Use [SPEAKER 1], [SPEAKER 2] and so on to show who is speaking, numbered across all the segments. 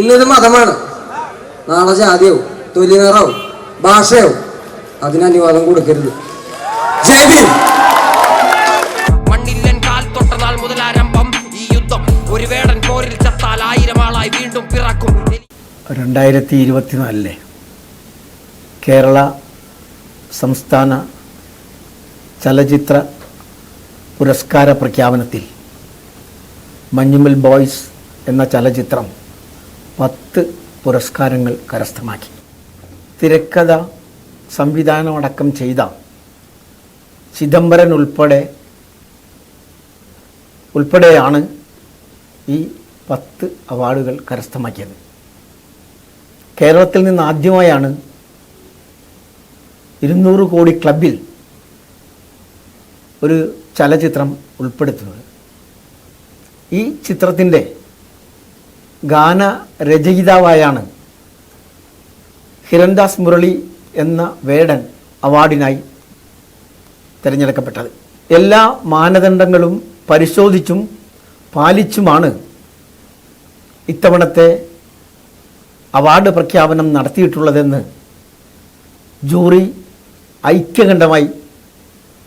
[SPEAKER 1] ഇന്നൊരു മതമാണ്. നാളെ ജാതിയാവും തൊലി നിറാവും ഭാഷയാവും. അതിന് അനുവാദം കൊടുക്കരുത്. ജയ് ഭീം
[SPEAKER 2] മണ്ണില്ലൻ കാൽ തൊട്ടതാൽ നാൾ മുതലാരംഭം ഈ യുദ്ധം. ഒരു വേടൻ പോരിൽ ചത്താൽ ആയിരം ആളായി വീണ്ടും പിറക്കും.
[SPEAKER 3] രണ്ടായിരത്തി ഇരുപത്തിനാലിലെ കേരള സംസ്ഥാന ചലച്ചിത്ര പുരസ്കാര പ്രഖ്യാപനത്തിൽ മഞ്ഞുമൽ ബോയ്സ് എന്ന ചലച്ചിത്രം പത്ത് പുരസ്കാരങ്ങൾ കരസ്ഥമാക്കി. തിരക്കഥ സംവിധാനമടക്കം ചെയ്ത ചിദംബരൻ ഉൾപ്പെടെ ഉൾപ്പെടെയാണ് ഈ പത്ത് അവാർഡുകൾ കരസ്ഥമാക്കിയത്. കേരളത്തിൽ നിന്ന് ആദ്യമായാണ് ഇരുന്നൂറ് കോടി ക്ലബിൽ ഒരു ചലച്ചിത്രം ഉൾപ്പെടുത്തുന്നത്. ഈ ചിത്രത്തിന്റെ ഗാന രചയിതാവായാണ് ഹിരൺദാസ് മുരളി എന്ന വേടൻ അവാർഡിനായി തിരഞ്ഞെടുക്കപ്പെട്ടത്. എല്ലാ മാനദണ്ഡങ്ങളും പരിശോധിച്ചും പാലിച്ചുമാണ് ഇത്തവണത്തെ അവാർഡ് പ്രഖ്യാപനം നടത്തിയിട്ടുള്ളതെന്ന് ജൂറി ഐക്യകണ്ഠമായി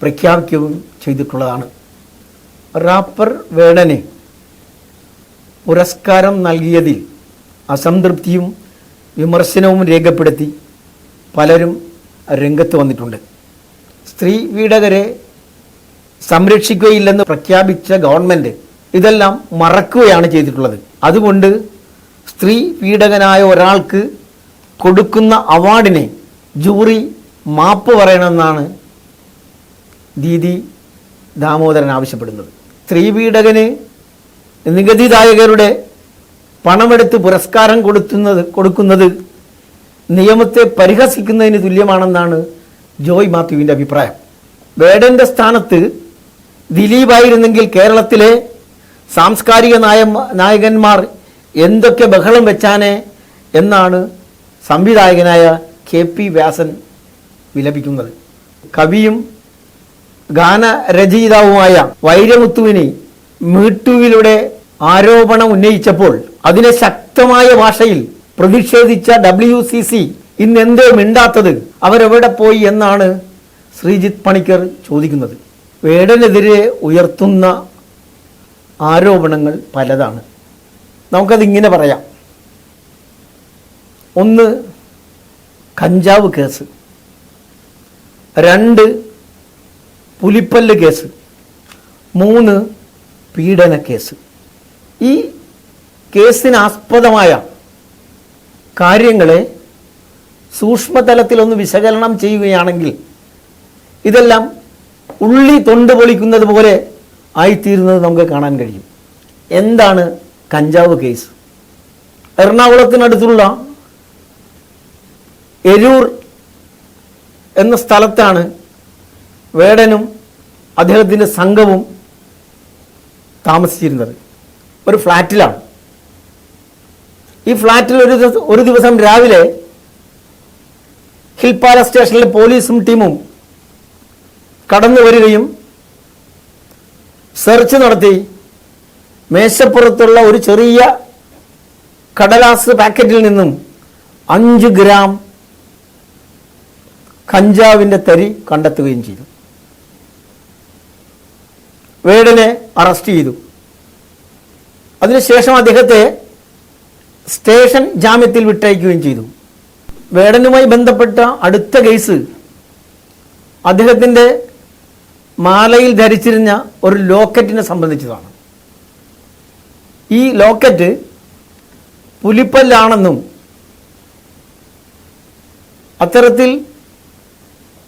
[SPEAKER 3] പ്രഖ്യാപിക്കുകയും ചെയ്തിട്ടുള്ളതാണ്. റാപ്പർ വേടന് പുരസ്കാരം നൽകിയതിൽ അസംതൃപ്തിയും വിമർശനവും രേഖപ്പെടുത്തി പലരും രംഗത്ത് വന്നിട്ടുണ്ട്. സ്ത്രീ വീടകരെ സംരക്ഷിക്കുകയില്ലെന്ന് പ്രഖ്യാപിച്ച ഗവൺമെന്റ് ഇതെല്ലാം മറക്കുകയാണ് ചെയ്തിട്ടുള്ളത്. അതുകൊണ്ട് സ്ത്രീ പീഡകനായ ഒരാൾക്ക് കൊടുക്കുന്ന അവാർഡിനെ ജൂറി മാപ്പ് പറയണമെന്നാണ് ദീദി ദാമോദരൻ ആവശ്യപ്പെടുന്നത്. സ്ത്രീ പീഡകന് നികുതിദായകരുടെ പണമെടുത്ത് പുരസ്കാരം കൊടുക്കുന്നത് കൊടുക്കുന്നത് നിയമത്തെ പരിഹസിക്കുന്നതിന് തുല്യമാണെന്നാണ് ജോയ് മാത്യുവിന്റെ അഭിപ്രായം. വേടന്റെ സ്ഥാനത്ത് ദിലീപായിരുന്നെങ്കിൽ കേരളത്തിലെ സാംസ്കാരിക നായ നായകന്മാർ എന്തൊക്കെ ബഹളം വെച്ചാനെ എന്നാണ് സംവിധായകനായ കെ പി വ്യാസൻ വിലപിക്കുന്നത്. കവിയും ഗാനരചയിതാവുമായ വൈരമുത്തുവിനെ മീട്ടുവിലൂടെ ആരോപണം ഉന്നയിച്ചപ്പോൾ അതിനെ ശക്തമായ ഭാഷയിൽ പ്രതിഷേധിച്ച ഡബ്ല്യു സി സി ഇന്ന് എന്തേ മിണ്ടാത്തത് അവരെവിടെ പോയി എന്നാണ് ശ്രീജിത്ത് പണിക്കർ ചോദിക്കുന്നത്. വേടനെതിരെ ഉയർത്തുന്ന ആരോപണങ്ങൾ പലതാണ്. നമുക്കതിങ്ങനെ പറയാം. ഒന്ന് കഞ്ചാവ് കേസ്. രണ്ട് പുലിപ്പല്ല് കേസ്. മൂന്ന് പീഡന കേസ്. ഈ കേസിനാസ്പദമായ കാര്യങ്ങളെ സൂക്ഷ്മതലത്തിലൊന്ന് വിശകലനം ചെയ്യുകയാണെങ്കിൽ ഇതെല്ലാം ഉള്ളി തൊണ്ട് പൊളിക്കുന്നത് പോലെ ആയിത്തീരുന്നത് നമുക്ക് കാണാൻ കഴിയും. എന്താണ് കഞ്ചാവ് കേസ്? എറണാകുളത്തിനടുത്തുള്ള എരൂർ എന്ന സ്ഥലത്താണ് വേടനും അദ്ദേഹത്തിന്റെ സംഘവും താമസിച്ചിരുന്നത്. ഒരു ഫ്ലാറ്റിലാണ്. ഈ ഫ്ലാറ്റിൽ ഒരു ഒരു ദിവസം രാവിലെ ഹിൽപാല സ്റ്റേഷനിലെ പോലീസും ടീമും കടന്നു വരികയും സെർച്ച് നടത്തി മേശപ്പുറത്തുള്ള ഒരു ചെറിയ കടലാസ് പാക്കറ്റിൽ നിന്നും അഞ്ച് ഗ്രാം കഞ്ചാവിന്റെ തരി കണ്ടെത്തുകയും ചെയ്തു. വേടനെ അറസ്റ്റ് ചെയ്തു. അതിനുശേഷം അദ്ദേഹത്തെ സ്റ്റേഷൻ ജാമ്യത്തിൽ വിട്ടയക്കുകയും ചെയ്തു. വേടനുമായി ബന്ധപ്പെട്ട അടുത്ത കേസ് അദ്ദേഹത്തിന്റെ മാലയിൽ ധരിച്ചിരുന്ന ഒരു ലോക്കറ്റിനെ സംബന്ധിച്ചതാണ്. ഈ ലോക്കറ്റ് പുലിപ്പല്ലാണെന്നും അത്തരത്തിൽ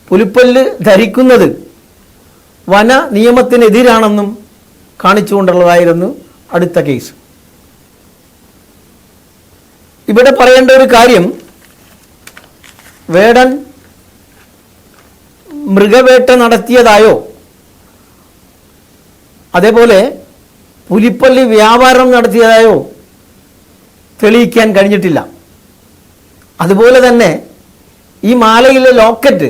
[SPEAKER 3] പുലിപ്പല്ല് ധരിക്കുന്നത് വന നിയമത്തിനെതിരാണെന്നും കാണിച്ചുകൊണ്ടുള്ളതായിരുന്നു അടുത്ത കേസ്. ഇവിടെ പറയേണ്ട ഒരു കാര്യം വേടൻ മൃഗവേട്ട നടത്തിയതായോ? അതേപോലെ പുലിപ്പള്ളി വ്യാപാരം നടത്തിയതായോ തെളിയിക്കാൻ കഴിഞ്ഞിട്ടില്ല. അതുപോലെ തന്നെ ഈ മാലയിലെ ലോക്കറ്റ്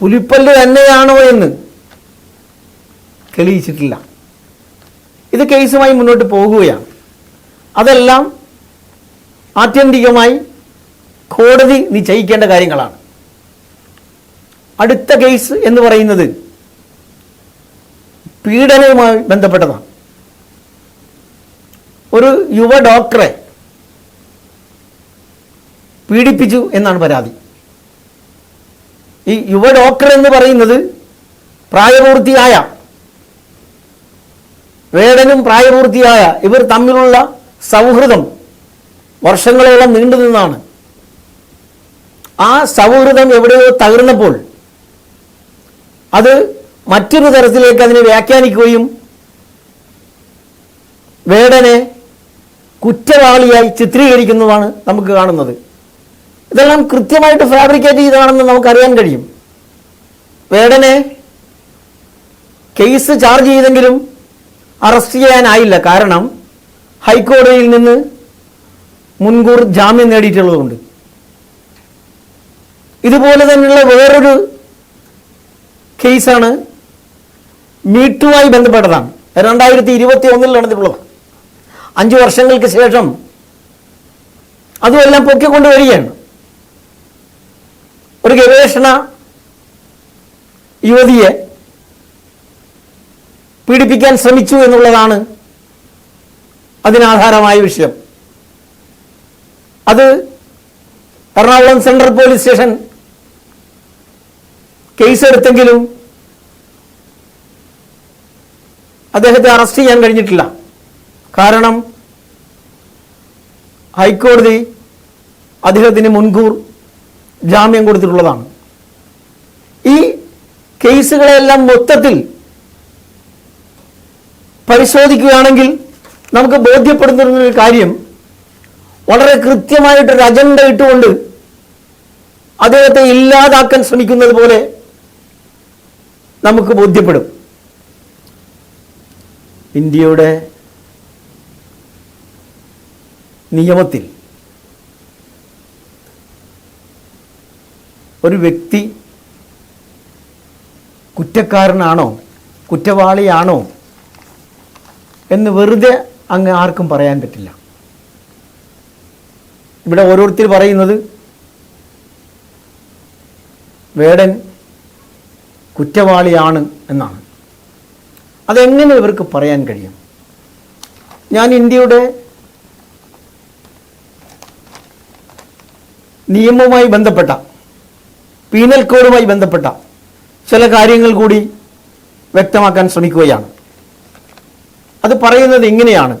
[SPEAKER 3] പുലിപ്പള്ളി തന്നെയാണോ എന്ന് തെളിയിച്ചിട്ടില്ല. ഇത് കേസുമായി മുന്നോട്ട് പോകുകയാണ്. അതെല്ലാം ആത്യന്തികമായി കോടതി നിശ്ചയിക്കേണ്ട കാര്യങ്ങളാണ്. അടുത്ത കേസ് എന്ന് പറയുന്നത് പീഡനവുമായി ബന്ധപ്പെട്ടതാണ്. ഒരു യുവ ഡോക്ടറെ പീഡിപ്പിച്ചു എന്നാണ് പരാതി. ഈ യുവ ഡോക്ടർ എന്ന് പറയുന്നത് പ്രായപൂർത്തിയായ വേടനും പ്രായപൂർത്തിയായ ഇവർ തമ്മിലുള്ള സൗഹൃദം വർഷങ്ങളോളം നീണ്ടു നിന്നാണ്. ആ സൗഹൃദം എവിടെയോ തകർന്നപ്പോൾ അത് മറ്റൊരു തരത്തിലേക്ക് അതിനെ വ്യാഖ്യാനിക്കുകയും വേടനെ കുറ്റവാളിയായി ചിത്രീകരിക്കുന്നതാണ് നമുക്ക് കാണുന്നത്. ഇതെല്ലാം കൃത്യമായിട്ട് ഫാബ്രിക്കേറ്റ് ചെയ്തതാണെന്ന് നമുക്കറിയാൻ കഴിയും. വേടനെ കേസ് ചാർജ് ചെയ്തെങ്കിലും അറസ്റ്റ് ചെയ്യാനായില്ല. കാരണം ഹൈക്കോടതിയിൽ നിന്ന് മുൻകൂർ ജാമ്യം നേടിയിട്ടുള്ളതുകൊണ്ട്. ഇതുപോലെ തന്നെയുള്ള വേറൊരു കേസാണ് മീട്ടുമായി ബന്ധപ്പെട്ടതാണ്. രണ്ടായിരത്തി ഇരുപത്തി ഒന്നിൽ നടന്നിട്ടുള്ളത്. അഞ്ചു വർഷങ്ങൾക്ക് ശേഷം അതുമെല്ലാം പൊക്കിക്കൊണ്ടുവരികയാണ്. ഒരു ഗവേഷണ യുവതിയെ പീഡിപ്പിക്കാൻ ശ്രമിച്ചു എന്നുള്ളതാണ് അതിനാധാരമായ വിഷയം. അത് എറണാകുളം സെൻട്രൽ പോലീസ് സ്റ്റേഷൻ കേസെടുത്തെങ്കിലും അദ്ദേഹത്തെ അറസ്റ്റ് ചെയ്യാൻ കഴിഞ്ഞിട്ടില്ല. കാരണം ഹൈക്കോടതി അദ്ദേഹത്തിന് മുൻകൂർ ജാമ്യം കൊടുത്തിട്ടുള്ളതാണ്. ഈ കേസുകളെല്ലാം മൊത്തത്തിൽ പരിശോധിക്കുകയാണെങ്കിൽ നമുക്ക് ബോധ്യപ്പെടുന്ന ഒരു കാര്യം വളരെ കൃത്യമായിട്ടൊരു അജണ്ട ഇട്ടുകൊണ്ട് അദ്ദേഹത്തെ ഇല്ലാതാക്കാൻ ശ്രമിക്കുന്നത് പോലെ നമുക്ക് ബോധ്യപ്പെടും. ഇന്ത്യയുടെ നിയമത്തിൽ ഒരു വ്യക്തി കുറ്റക്കാരനാണോ കുറ്റവാളിയാണോ എന്ന് വെറുതെ അങ്ങ് ആർക്കും പറയാൻ പറ്റില്ല. ഇവിടെ ഓരോരുത്തർ പറയുന്നത് വേടൻ കുറ്റവാളിയാണ് എന്നാണ്. അതെങ്ങനെ ഇവർക്ക് പറയാൻ കഴിയും? ഞാൻ ഇന്ത്യയുടെ നിയമവുമായി ബന്ധപ്പെട്ട പീനൽ കോഡുമായി ബന്ധപ്പെട്ട ചില കാര്യങ്ങൾ കൂടി വ്യക്തമാക്കാൻ ശ്രമിക്കുകയാണ്. അത് പറയുന്നത് ഇങ്ങനെയാണ്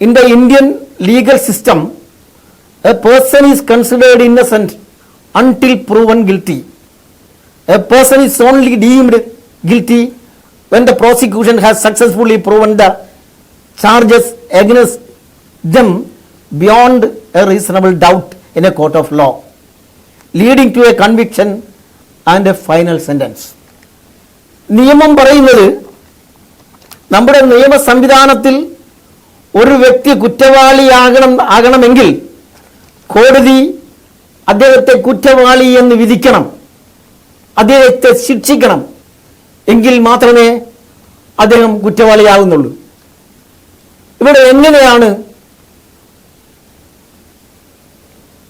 [SPEAKER 3] in the Indian legal system a person is considered innocent until proven guilty a person is only deemed guilty when the prosecution has successfully proven the charges against them beyond a reasonable doubt in a court of law, leading to a conviction and a final sentence. നിയമം പറയുന്നത് നമ്മുടെ നിയമ സംവിധാനത്തിൽ ഒരു വ്യക്തി കുറ്റവാളിയാകണം ആകണമെങ്കിൽ കോടതി അദ്ദേഹത്തെ കുറ്റവാളി എന്ന് വിധിക്കണം. അദ്ദേഹത്തെ ശിക്ഷിക്കണം. എങ്കിൽ മാത്രമേ അദ്ദേഹം കുറ്റവാളിയാകുന്നുള്ളൂ ഇവിടെ എങ്ങനെയാണ്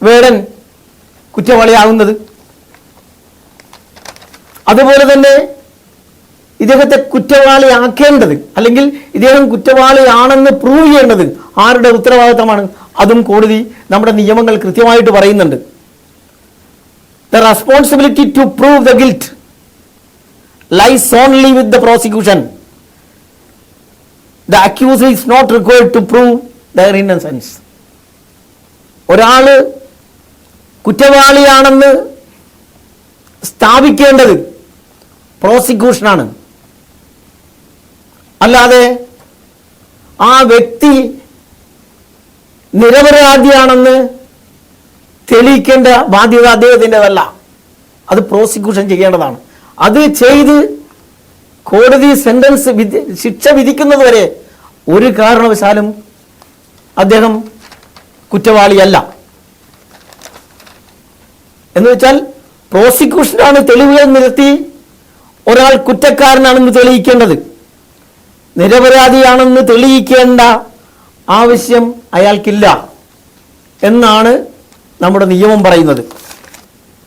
[SPEAKER 3] വേടൻ കുറ്റവാളിയാകുന്നത് അതുപോലെ തന്നെ ഇദ്ദേഹത്തെ കുറ്റവാളിയാക്കേണ്ടത് അല്ലെങ്കിൽ ഇദ്ദേഹം കുറ്റവാളിയാണെന്ന് പ്രൂവ് ചെയ്യേണ്ടത് ആരുടെ ഉത്തരവാദിത്തമാണ്? അതും കോടതി നമ്മുടെ നിയമങ്ങൾ കൃത്യമായിട്ട് പറയുന്നുണ്ട്. The responsibility to prove the guilt lies only with the prosecution the accused is not required to prove their innocence ഒരാൾ കുറ്റവാളിയാണെന്ന് സ്ഥാപിക്കേണ്ടത് പ്രോസിക്യൂഷനാണ് അല്ലാതെ ആ വ്യക്തി നിരപരാധിയാണെന്ന് തെളിയിക്കേണ്ട ബാധ്യത അദ്ദേഹത്തിന്റെതല്ല. അത് പ്രോസിക്യൂഷൻ ചെയ്യേണ്ടതാണ്. അത് ചെയ്ത് കോടതി സെന്റൻസ് വിധി ശിക്ഷ വിധിക്കുന്നത് വരെ ഒരു കാരണവശാലും അദ്ദേഹം കുറ്റവാളിയല്ല. എന്ന് വെച്ചാൽ പ്രോസിക്യൂഷനാണ് തെളിവുകൾ നിരത്തി ഒരാൾ കുറ്റക്കാരനാണെന്ന് തെളിയിക്കേണ്ടത്. നിരപരാധിയാണെന്ന് തെളിയിക്കേണ്ട ആവശ്യം അയാൾക്കില്ല എന്നാണ് നമ്മുടെ നിയമം പറയുന്നത്.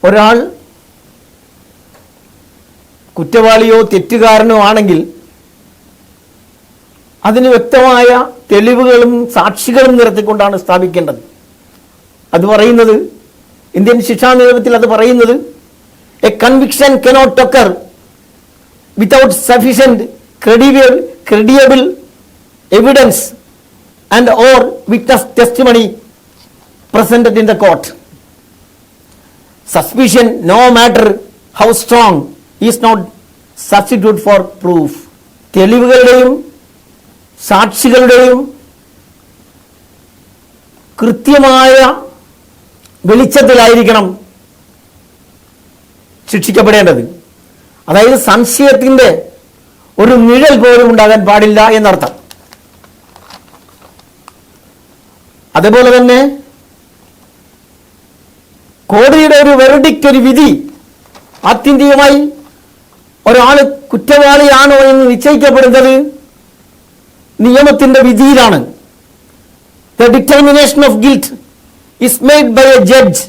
[SPEAKER 3] ഒരാൾ കുറ്റവാളിയോ തെറ്റുകാരനോ ആണെങ്കിൽ അതിന് വ്യക്തമായ തെളിവുകളും സാക്ഷികളും നിരത്തിക്കൊണ്ടാണ് സ്ഥാപിക്കേണ്ടത്. അത് പറയുന്നത് ഇന്ത്യൻ ശിക്ഷാ നിയമത്തിൽ അത് പറയുന്നത് a conviction cannot occur without sufficient credible credible evidence and or witness testimony presented in the court suspicion no matter how strong is not substitute for proof തെളിവുകളുടെയും സാക്ഷികളുടെയും കൃത്യമായ വെളിച്ചത്തിലായിരിക്കണം ശിക്ഷിക്കപ്പെടേണ്ടത്. അതായത് സംശയത്തിന്റെ ഒരു നിഴൽ പോലും ഉണ്ടാകാൻ പാടില്ല എന്നർത്ഥം. അതുപോലെ തന്നെ കോടതിയുടെ ഒരു വെറുഡിക്റ്റ് ഒരു വിധി ആത്യന്തികമായി ഒരാൾ കുറ്റവാളിയാണോ എന്ന് നിശ്ചയിക്കപ്പെടുന്നത് നിയമത്തിന്റെ വിധിയിലാണ്. The determination of guilt is made by a judge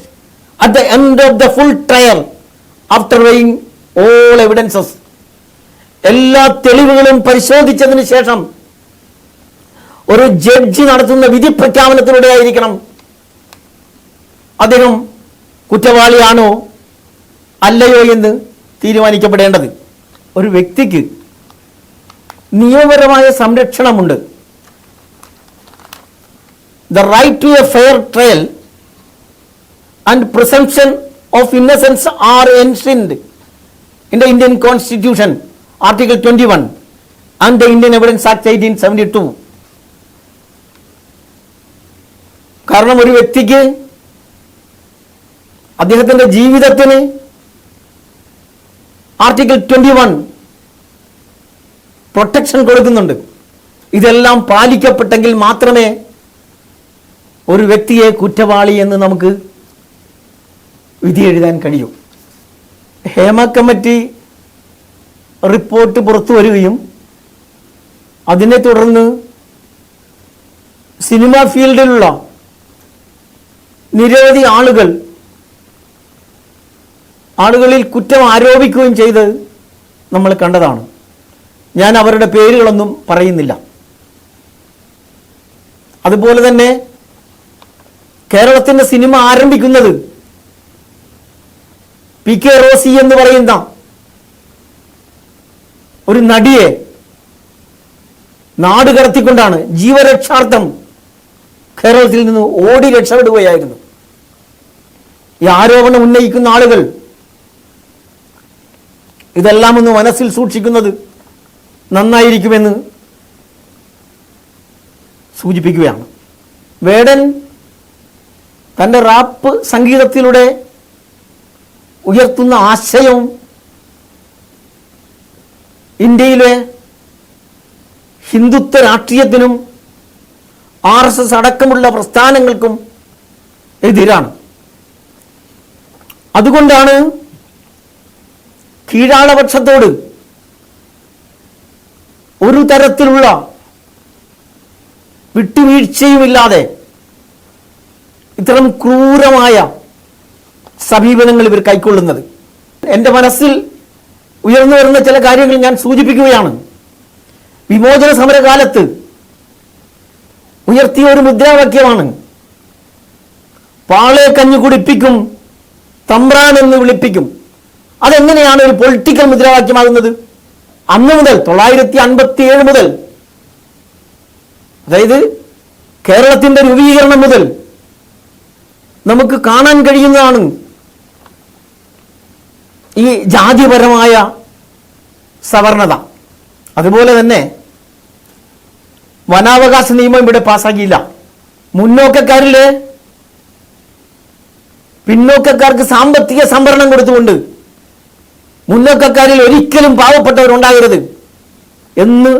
[SPEAKER 3] at the end of the full trial after weighing all evidences എല്ലാ തെളിവുകളും പരിശോധിച്ചതിന് ശേഷം ഒരു ജഡ്ജി നടത്തുന്ന വിധി പ്രഖ്യാപനത്തിലൂടെ ആയിരിക്കണം അദ്ദേഹം കുറ്റവാളിയാണോ അല്ലയോ എന്ന് തീരുമാനിക്കപ്പെടേണ്ടത്. ഒരു വ്യക്തിക്ക് നിയമപരമായ സംരക്ഷണമുണ്ട്. The right to a fair trial and presumption of innocence are enshrined in the Indian constitution and the Indian evidence act eighteen seventy two കാരണം ഒരു വ്യക്തിക്ക് അദ്ദേഹത്തിന്റെ ജീവിതത്തിന് ആർട്ടിക്കിൾ ട്വന്റി വൺ പ്രൊട്ടക്ഷൻ കൊടുക്കുന്നുണ്ട്. ഇതെല്ലാം പാലിക്കപ്പെട്ടെങ്കിൽ മാത്രമേ ഒരു വ്യക്തിയെ കുറ്റവാളി എന്ന് നമുക്ക് വിധി കഴിയൂ. ഹേമ കമ്മിറ്റി റിപ്പോർട്ട് പുറത്തു വരികയും അതിനെ തുടർന്ന് സിനിമ ഫീൽഡിലുള്ള നിരവധി ആളുകൾ ആളുകളിൽ കുറ്റം ആരോപിക്കുകയും ചെയ്ത് നമ്മൾ കണ്ടതാണ്. ഞാൻ അവരുടെ പേരുകളൊന്നും പറയുന്നില്ല. അതുപോലെ തന്നെ കേരളത്തിന്റെ സിനിമ ആരംഭിക്കുന്നത് പി കെ റോസി എന്ന് പറയുന്ന ഒരു നടിയെ നാട് കടത്തിക്കൊണ്ടാണ് ജീവരക്ഷാർത്ഥം കേരളത്തിൽ നിന്ന് ഓടി രക്ഷപ്പെടുകയായിരുന്നു. ഈ ആരോപണം ഉന്നയിക്കുന്ന ആളുകൾ ഇതെല്ലാം ഒന്ന് മനസ്സിൽ സൂക്ഷിക്കുന്നത് നന്നായിരിക്കുമെന്ന് സൂചിപ്പിക്കുകയാണ്. വേടൻ തന്റെ റാപ്പ് സംഗീതത്തിലൂടെ ഉയർത്തുന്ന ആശയവും ഇന്ത്യയിലെ ഹിന്ദുത്വ രാഷ്ട്രീയത്തിനും ആർ എസ് എസ് അടക്കമുള്ള പ്രസ്ഥാനങ്ങൾക്കും എതിരാണ്. അതുകൊണ്ടാണ് കീഴാളപക്ഷത്തോട് ഒരു തരത്തിലുള്ള വിട്ടുവീഴ്ചയുമില്ലാതെ ഇത്തരം ക്രൂരമായ സമീപനങ്ങൾ ഇവർ കൈക്കൊള്ളുന്നത്. എന്റെ മനസ്സിൽ ഉയർന്നു വരുന്ന ചില കാര്യങ്ങൾ ഞാൻ സൂചിപ്പിക്കുകയാണ്. വിമോചന സമരകാലത്ത് ഉയർത്തിയ ഒരു മുദ്രാവാക്യമാണ്. പാളെ കഞ്ഞു കുടിപ്പിക്കും തമ്പ്രാൻ എന്ന് വിളിപ്പിക്കും. അതെങ്ങനെയാണ് ഒരു പൊളിറ്റിക്കൽ മുദ്രാവാക്യമാകുന്നത്? അന്ന് മുതൽ തൊള്ളായിരത്തി അൻപത്തി ഏഴ് മുതൽ അതായത് കേരളത്തിന്റെ രൂപീകരണം മുതൽ നമുക്ക് കാണാൻ കഴിയുന്നതാണ് ഈ ജാതിപരമായ സവർണത. അതുപോലെ തന്നെ വനാവകാശ നിയമം ഇവിടെ പാസ്സാക്കിയില്ല മുന്നോക്കക്കാരിൽ പിന്നോക്കക്കാർക്ക് സാമ്പത്തിക സംവരണം കൊടുത്തുകൊണ്ട് മുന്നോക്കക്കാരിൽ ഒരിക്കലും പാവപ്പെട്ടവരുണ്ടാകരുത് എന്ന്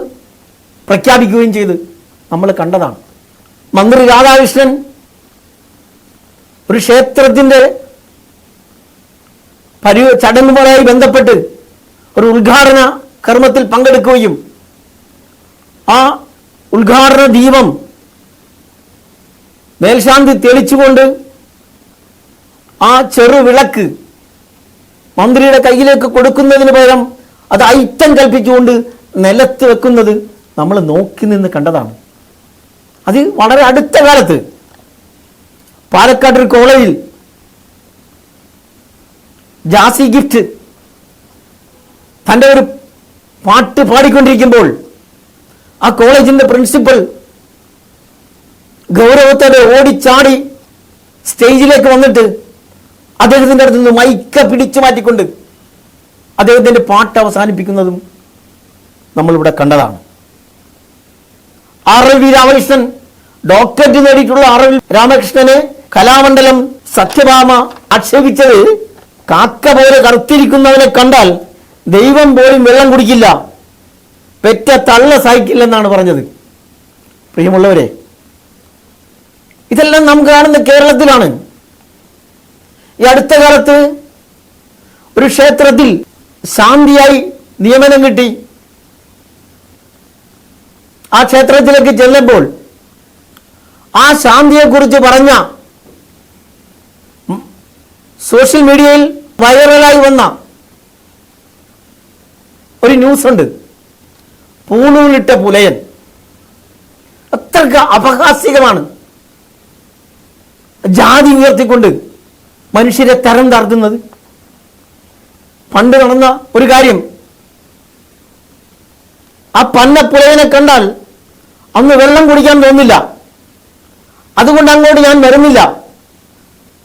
[SPEAKER 3] പ്രഖ്യാപിക്കുകയും ചെയ്ത് നമ്മൾ കണ്ടതാണ്. മന്ത്രി രാധാകൃഷ്ണൻ ഒരു ക്ഷേത്രത്തിന്റെ പരി ചടങ്ങുമായി ബന്ധപ്പെട്ട് ഒരു ഉദ്ഘാടന കർമ്മത്തിൽ പങ്കെടുക്കുകയും ആ ഉദ്ഘാടന ദീപം മേൽശാന്തി തെളിച്ചുകൊണ്ട് ആ ചെറുവിളക്ക് മന്ത്രിയുടെ കയ്യിലേക്ക് കൊടുക്കുന്നതിന് പകരം അത് ഐറ്റം കൽപ്പിച്ചുകൊണ്ട് നിലത്ത് വെക്കുന്നത് നമ്മൾ നോക്കി നിന്ന് കണ്ടതാണ്. അത് വളരെ അടുത്ത കാലത്ത് പാലക്കാട് കോളേജിൽ ജാസി ഗിഫ്റ്റ് തന്റെ ഒരു പാട്ട് പാടിക്കൊണ്ടിരിക്കുമ്പോൾ ആ കോളേജിന്റെ പ്രിൻസിപ്പൽ ഗൗരവത്തോടെ ഓടിച്ചാടി സ്റ്റേജിലേക്ക് വന്നിട്ട് അദ്ദേഹത്തിന്റെ അടുത്ത് നിന്ന് മൈക്ക പിടിച്ചു മാറ്റിക്കൊണ്ട് അദ്ദേഹത്തിന്റെ പാട്ട് അവസാനിപ്പിക്കുന്നതും നമ്മളിവിടെ കണ്ടതാണ്. ആർ വി രാമകൃഷ്ണൻ ഡോക്ടറേറ്റ് നേടിയിട്ടുള്ള ആർ രാമകൃഷ്ണനെ കലാമണ്ഡലം സത്യഭാമ ആക്ഷേപിച്ചത് കാക്ക പോലെ കറുത്തിരിക്കുന്നവനെ കണ്ടാൽ ദൈവം പോലും വെള്ളം കുടിക്കില്ല. പെറ്റ തള്ള സഹിക്കില്ലെന്നാണ് പറഞ്ഞത്. പ്രിയമുള്ളവരെ ഇതെല്ലാം നാം കാണുന്ന കേരളത്തിലാണ്. ഈ അടുത്ത കാലത്ത് ഒരു ക്ഷേത്രത്തിൽ ശാന്തിയായി നിയമനം കിട്ടി. ആ ക്ഷേത്രത്തിലേക്ക് ചെല്ലുമ്പോൾ ആ ശാന്തിയെക്കുറിച്ച് പറഞ്ഞ സോഷ്യൽ മീഡിയയിൽ വൈറലായി വന്ന ഒരു ന്യൂസ് ഉണ്ട് പൂണൂലിട്ട പുലയൻ. അത്രയ്ക്ക് അപഹാസ്യകമാണ് ജാതി ഉയർത്തിക്കൊണ്ട് മനുഷ്യരെ തരം താഴ്ത്തുന്നത് പണ്ട് നടന്ന ഒരു കാര്യം. ആ പന്ന പുലയനെ കണ്ടാൽ അന്ന് വെള്ളം കുടിക്കാൻ തോന്നില്ല. അതുകൊണ്ട് അങ്ങോട്ട് ഞാൻ വരുന്നില്ല.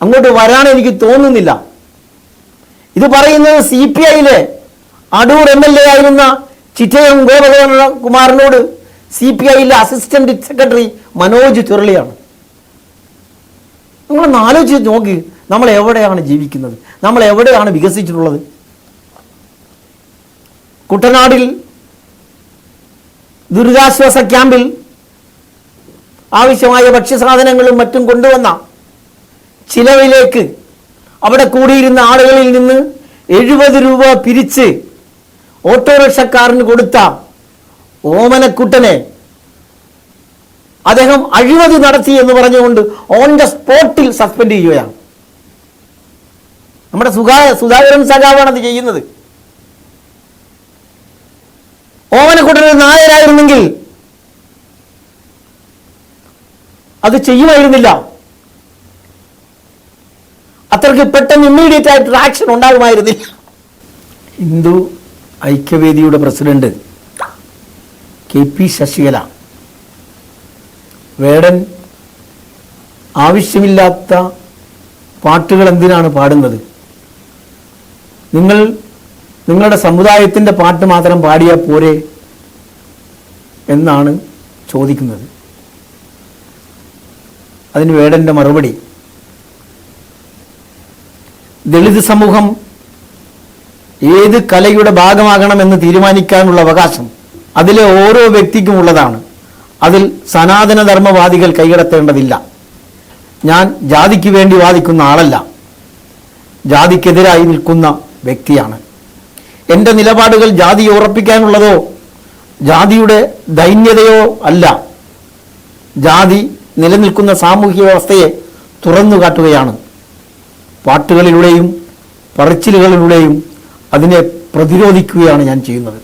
[SPEAKER 3] അങ്ങോട്ട് വരാൻ എനിക്ക് തോന്നുന്നില്ല. ഇത് പറയുന്നത് സി പി ഐയിലെ അടൂർ എം എൽ എ ആയിരുന്ന ചിറ്റയം ഗോപകുമാര കുമാറിനോട് സി പി ഐയിലെ അസിസ്റ്റന്റ് സെക്രട്ടറി മനോജ് ചുരളിയാണ്. നിങ്ങളൊന്ന് ആലോചിച്ച് നോക്കി നമ്മൾ എവിടെയാണ് ജീവിക്കുന്നത്? നമ്മൾ എവിടെയാണ് വികസിച്ചിട്ടുള്ളത്? കുട്ടനാടിൽ ദുരിതാശ്വാസ ക്യാമ്പിൽ ആവശ്യമായ ഭക്ഷ്യസാധനങ്ങളും മറ്റും കൊണ്ടുവന്ന ചിലവിലേക്ക്. അവിടെ കൂടിയിരുന്ന ആളുകളിൽ നിന്ന് എഴുപത് രൂപ പിരിച്ച് ഓട്ടോറിക്ഷക്കാരന് കൊടുത്ത ഓമനക്കുട്ടനെ അദ്ദേഹം അഴിമതി നടത്തി എന്ന് പറഞ്ഞുകൊണ്ട് ഓൺ ദ സ്പോട്ടിൽ സസ്പെൻഡ് ചെയ്യുകയാണ്. നമ്മുടെ സുഖാ സുധാകരൻ സഖാവാണ് അത് ചെയ്യുന്നത്. ഓമനക്കുട്ടൻ നായരായിരുന്നെങ്കിൽ അത് ചെയ്യുമായിരുന്നില്ല. അത്രയ്ക്ക് പെട്ടെന്ന് ഇമ്മീഡിയറ്റ് ആയിട്ട് ആക്ഷൻ ഉണ്ടാകുമായിരുന്നില്ല. Hindu ഐക്യവേദിയുടെ president K P Sasikala Vedan ആവശ്യമില്ലാത്ത പാട്ടുകൾ എന്തിനാണ് പാടുന്നത്? നിങ്ങൾ നിങ്ങളുടെ സമുദായത്തിന്റെ പാട്ട് മാത്രം പാടിയാൽ പോരെ എന്നാണ് ചോദിക്കുന്നത്. അതിന് വേടന്റെ മറുപടി ദളിത് സമൂഹം ഏത് കലയുടെ ഭാഗമാകണമെന്ന് തീരുമാനിക്കാനുള്ള അവകാശം അതിലെ ഓരോ വ്യക്തിക്കും ഉള്ളതാണ്. അതിൽ സനാതനധർമ്മവാദികൾ കൈകടത്തേണ്ടതില്ല. ഞാൻ ജാതിക്ക് വേണ്ടി വാദിക്കുന്ന ആളല്ല. ജാതിക്കെതിരായി നിൽക്കുന്ന വ്യക്തിയാണ്. എന്റെ നിലപാടുകൾ ജാതി ഉറപ്പിക്കാനുള്ളതോ ജാതിയുടെ ദൈന്യതയോ അല്ല. ജാതി നിലനിൽക്കുന്ന സാമൂഹ്യ വ്യവസ്ഥയെ തുറന്നു കാട്ടുകയാണ് പാട്ടുകളിലൂടെയും പറച്ചിലുകളിലൂടെയും അതിനെ പ്രതിരോധിക്കുകയാണ് ഞാൻ ചെയ്യുന്നത്.